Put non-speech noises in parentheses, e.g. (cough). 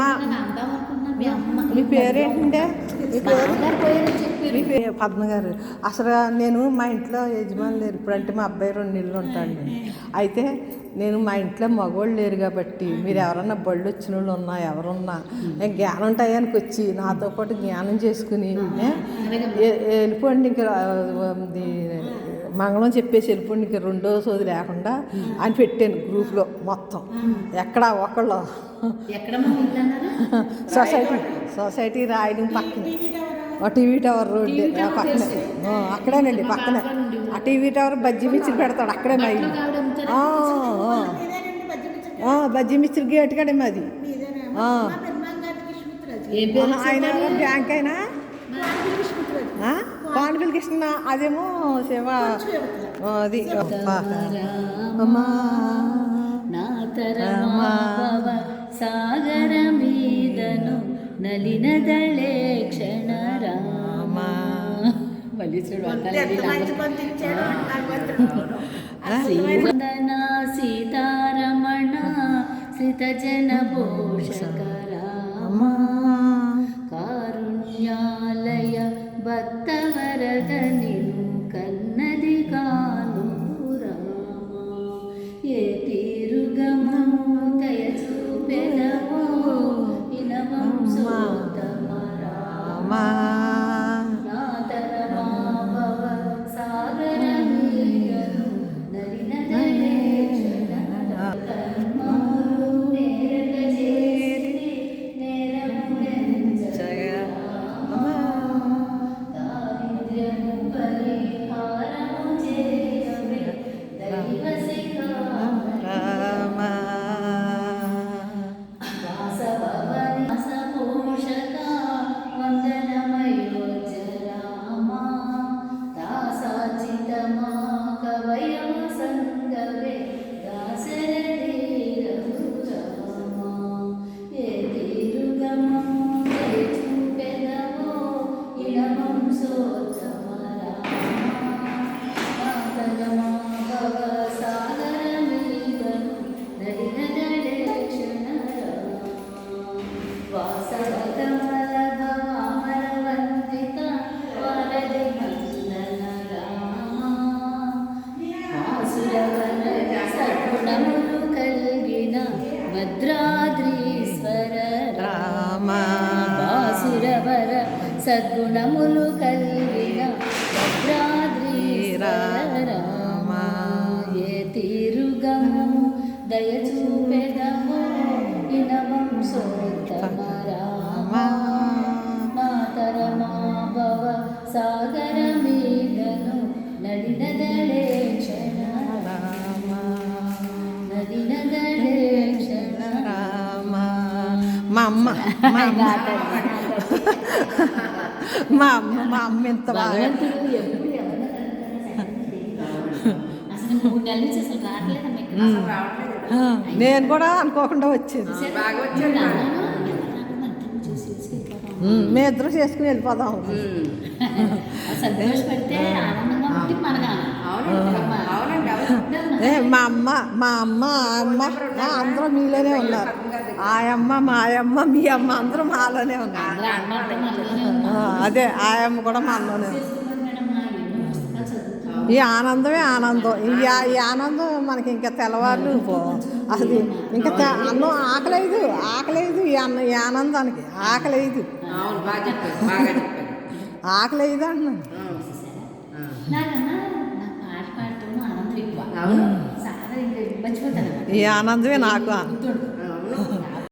మా మీ పేరేంటంటే? మీ పేరు? మీ పేరు పద్మ గారు. అసలు నేను మా ఇంట్లో యజమాని లేరు. ఇప్పుడంటే మా అబ్బాయి రెండు ఇళ్ళు ఉంటాడు. అయితే నేను మా ఇంట్లో మగవాళ్ళు లేరు కాబట్టి మీరు ఎవరన్నా బళ్ళు వచ్చిన వాళ్ళు ఉన్నా ఎవరున్నా నేను జ్ఞానం టయానికి వచ్చి నాతో పాటు జ్ఞానం చేసుకుని వెళ్ళిపోండి ఇంకా మంగళం చెప్పేసి వెళ్ళిపోండి ఇంకా రెండో సోది లేకుండా అని పెట్టాను గ్రూప్లో మొత్తం. ఎక్కడ ఒకళ్ళు. సొసైటీ సొసైటీ రాయడం పక్కన. ఆ టీవీ టవర్ రోడ్డు ఆ పక్కన. ఆ, అక్కడేనండి పక్కన. ఆ టీవీ టవర్ బజ్జీ మిర్చి పెడతాడు అక్కడే మా ఇల్లు. బజ్జీ మిర్చి గేట్ కడే మాది. ఆ. ఏ పేరు? ఆయన బ్యాంక్ అయినా? పాండవిల్ కృష్ణ అదేమో శివ. అది. సాగర మీదను నలినదళే క్షణ రామ మళ్ళీ చూడు శ్రీవందన సీతారమణ శ్రితజన పోషక రామ ഭക്തവരദനേ సగుణములు కలిగిన భద్రాద్రీశ్వర రామ. వాసురవర సద్గుణములు కలిగిన భద్రాద్రీశ్వర రామ. ఏ తీరుగము దయ చూపెదము ఇనవం సోత్తమ రామ. మా అమ్మ మా అమ్మ మా అమ్మ మా అమ్మ ఎంత బాగా నేను కూడా అనుకోకుండా వచ్చేది. ఉమ్, మేము ఇద్దరు చేసుకుని వెళ్ళిపోదాం. (laughs) సంతోషపడితే ఆనందంగా ఉంటే మనగా ఏ మా అమ్మ మా అమ్మ ఆ అమ్మ అందరూ మీలోనే ఉన్నారు. ఆ అమ్మ మా అమ్మ మీ అమ్మ అందరూ మాలోనే ఉన్నారు. అదే ఆ అమ్మ కూడా మనలోనే ఉంది. చేసుకున్నాం మేడం మా ఎన్నో పుస్తకాలు చదువుతాం ఈ ఆనందమే ఆనందం. ఈ ఆనందం మనకి ఇంకా తెల్లవారు పో. అసలు ఇంకా అన్నం ఆకలేదు ఆకలేదు ఈ అన్న ఈ ఆనందానికి. ఆకలేదు. ఆకలేదు అంటున్నాను ఈ ఆనందమే నాకు.